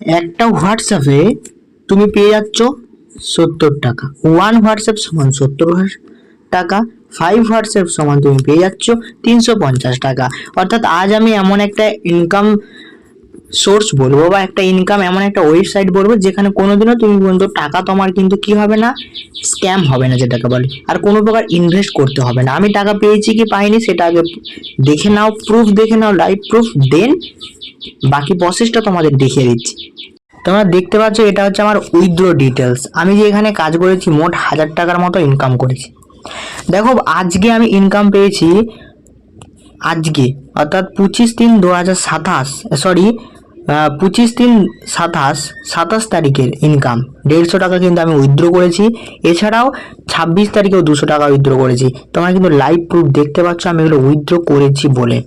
একটা হোয়াটসঅ্যাপে তুমি পেয়ে যাচ্ছ সত্তর টাকা। ওয়ান হোয়াটসঅ্যাপ সমান সত্তর টাকা ফাইভ হোয়াটসঅ্যাপ সমান তুমি পেয়ে যাচ্ছ তিনশো পঞ্চাশ টাকা। অর্থাৎ আজ আমি এমন একটা ইনকাম সোর্স বলব বা একটা ইনকাম এমন একটা ওয়েবসাইট বলব যেখানে কোনোদিনও তুমি পর্যন্ত টাকা তোমার কিন্তু কি হবে না স্ক্যাম হবে না যেটাকে বলে। আর কোনো প্রকার ইনভেস্ট করতে হবে না। আমি টাকা পেয়েছি কি পাইনি সেটা আগে দেখে নাও প্রুফ দেখে নাও লাইভ প্রুফ দেন বাকি প্রসেসটা তোমাদের দেখিয়ে দিচ্ছি। তোমরা দেখতে পাচ্ছ এটা হচ্ছে আমার উইথড্র ডিটেলস আমি যে এখানে কাজ করেছি, মোট হাজার টাকার মতো ইনকাম করেছি। দেখো, আজকে আমি ইনকাম পেয়েছি, আজকে, অর্থাৎ পঁচিশ তিন দু হাজার সাতাশ সরি পঁচিশ তিন সাতাশ সাতাশ তারিখের ইনকাম দেড়শো টাকা কিন্তু আমি উইথড্র করেছি। এছাড়াও ছাব্বিশ তারিখেও দুশো টাকা উইথড্র করেছি। তোমরা কিন্তু লাইভ প্রুফ দেখতে পাচ্ছ, আমি এগুলো উইথড্র করেছি বলে।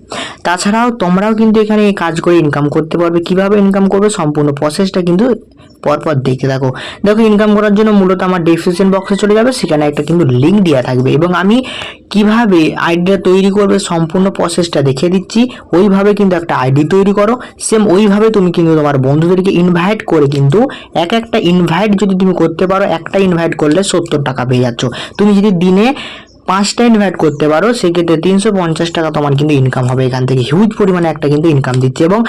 তাছাড়াও তোমরাও কিন্তু এখানে এই কাজ করে ইনকাম করতে পারবে। কীভাবে ইনকাম করবে সম্পূর্ণ প্রসেসটা কিন্তু পরপর দেখতে থাকো। দেখো ইনকাম করার জন্য মূলত আমার ডিসক্রিপশন বক্সে চলে যাবে। সেখানে একটা কিন্তু লিঙ্ক দেওয়া থাকবে এবং আমি কীভাবে আইডিটা তৈরি করবে সম্পূর্ণ প্রসেসটা দেখিয়ে দিচ্ছি। ওইভাবে কিন্তু একটা আইডি তৈরি করো। সেম ওইভাবে তুমি কিন্তু তোমার বন্ধুদেরকে ইনভাইট করে কিন্তু এক একটা ইনভাইট যদি তুমি করতে পারো, একটা ইনভাইট করলে সত্তর টাকা পেয়ে যাচ্ছ। তুমি যদি দিনে পাঁচটা ইনভাইট করতে পারো, সেক্ষেত্রে তিনশো পঞ্চাশ টাকা তোমার কিন্তু ইনকাম হবে এখান থেকে। হিউজ পরিমাণে একটা কিন্তু ইনকাম দিচ্ছে এবং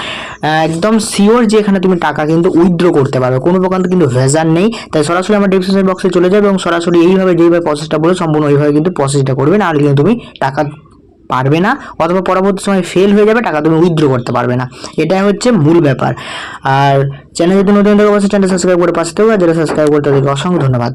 একদম শিওর যে এখানে তুমি টাকা কিন্তু উইথড্র করতে পারবে। কোনো প্রকার কিন্তু ভেজার নেই। তাই সরাসরি আমার ডিসক্রিপশন বক্সে চলে যাবে এবং সরাসরি এইভাবে যেইভাবে প্রসেসটা বলে সম্পূর্ণ ওইভাবে কিন্তু প্রসেসটা করবে। না আর কিন্তু তুমি টাকা পারবে না, অথবা পরবর্তী সময় ফেল হয়ে যাবে, টাকা তুমি উইথড্র করতে পারবে না। এটাই হচ্ছে মূল ব্যাপার। আর চ্যানেল যদি নতুন থেকে, অবশ্যই চ্যানেল সাবস্ক্রাইব করে পাশে থাকবে যারা সাবস্ক্রাইব করতে তাদেরকে অসংখ্য ধন্যবাদ।